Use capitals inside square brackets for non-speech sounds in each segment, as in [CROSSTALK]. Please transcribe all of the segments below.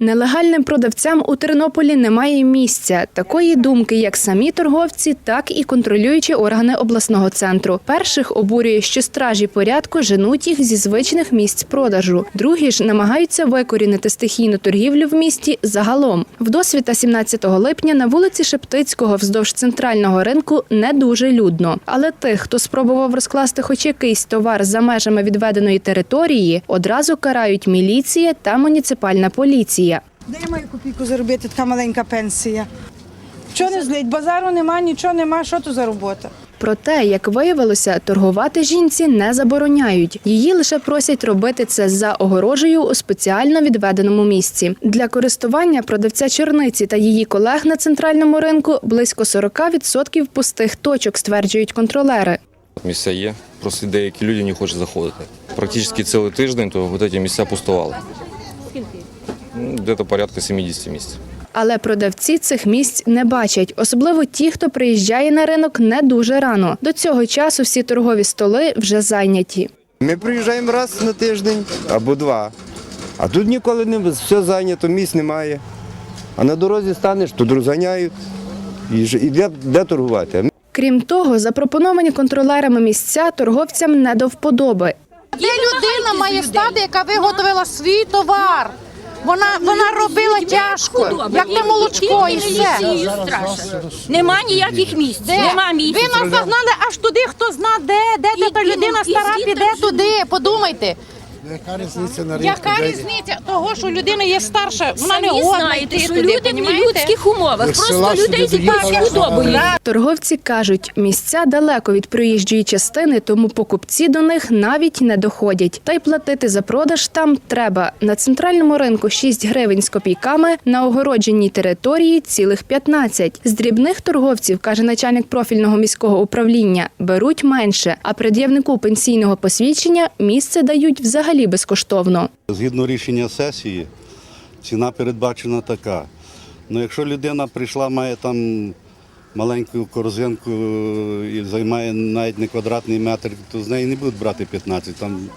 Нелегальним продавцям у Тернополі немає місця. Такої думки, як самі торговці, так і контролюючі органи обласного центру. Перших обурює, що стражі порядку женуть їх зі звичних місць продажу. Другі ж намагаються викорінити стихійну торгівлю в місті загалом. Вдосвіта 17 липня на вулиці Шептицького вздовж центрального ринку не дуже людно. Але тих, хто спробував розкласти хоч якийсь товар за межами відведеної території, одразу карають міліція та муніципальна поліція. Де я маю копійку заробити, така маленька пенсія. Що не злить? Базару нема, нічого нема, що то за робота? Проте, як виявилося, торгувати жінці не забороняють. Її лише просять робити це за огорожею у спеціально відведеному місці. Для користування продавця черниці та її колег на центральному ринку близько 40% пустих точок, стверджують контролери. Місця є, просто деякі люди не хочуть заходити. Практично цілий тиждень то ці місця пустували. Скільки? Десь порядка 70 місць. Але продавці цих місць не бачать, особливо ті, хто приїжджає на ринок не дуже рано. До цього часу всі торгові столи вже зайняті. Ми приїжджаємо раз на тиждень або два. А тут ніколи не все зайнято, місць немає. А на дорозі станеш, тут розганяють. І, ж- і де, де торгувати? Крім того, запропоновані контролерами місця торговцям не до вподоби. Є людина має стати, яка виготовила свій товар. Вона, вона робила тяжко, як на молочко і все. Нема ніяких місць. Де? Нема місць. Ви нас загнали аж туди, хто зна де, де та людина стара піде туди. Подумайте. Яка різниця на ринку? Яка різниця того, що людина є старша, вона не Самі годна знаєте, йти що туди, люди в понімаєте? нелюдських умовах. Як Просто людей сюди доїхали, сподобають. Торговці кажуть, місця далеко від проїжджої частини, тому покупці до них навіть не доходять. Та й платити за продаж там треба. На центральному ринку 6 гривень з копійками, на огородженій території цілих 15. З дрібних торговців, каже начальник профільного міського управління, беруть менше, а пред'явнику пенсійного посвідчення місце дають взагалі безкоштовно. Згідно рішення сесії, ціна передбачена така. Ну, якщо людина прийшла, має там маленьку корзинку і займає навіть не квадратний метр, то з неї не будуть брати 15. Там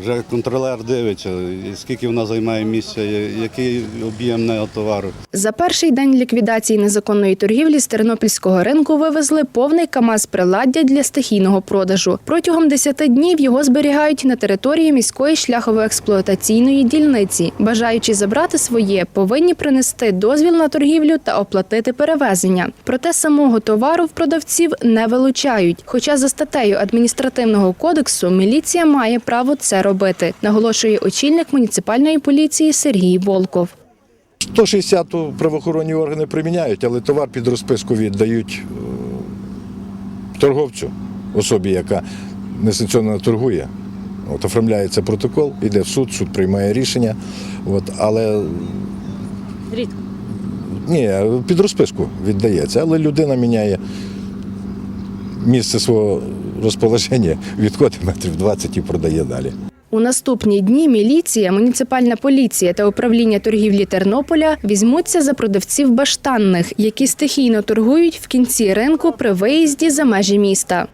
вже контролер дивиться, скільки вона займає місця, який об'єм товару. За перший день ліквідації незаконної торгівлі з тернопільського ринку вивезли повний КАМАЗ приладдя для стихійного продажу. Протягом 10 днів його зберігають на території міської шляхово-експлуатаційної дільниці. Бажаючи забрати своє, повинні принести дозвіл на торгівлю та оплатити перевезення. Проте самого товару в продавців не вилучають. Хоча за статтею адміністративного кодексу міліція має право це робити, наголошує очільник муніципальної поліції Сергій Волков. 160 правоохоронні органи приміняють, але товар під розписку віддають е, торговцю, особі, яка несанкціонно торгує. От, оформляється протокол, йде в суд, суд приймає рішення. От, але Рідко. ні, під розписку віддається, але людина міняє місце свого розположення, [LAUGHS] відходить метрів 20 і продає далі. У наступні дні міліція, муніципальна поліція та управління торгівлі Тернополя візьмуться за продавців баштанних, які стихійно торгують в кінці ринку при виїзді за межі міста.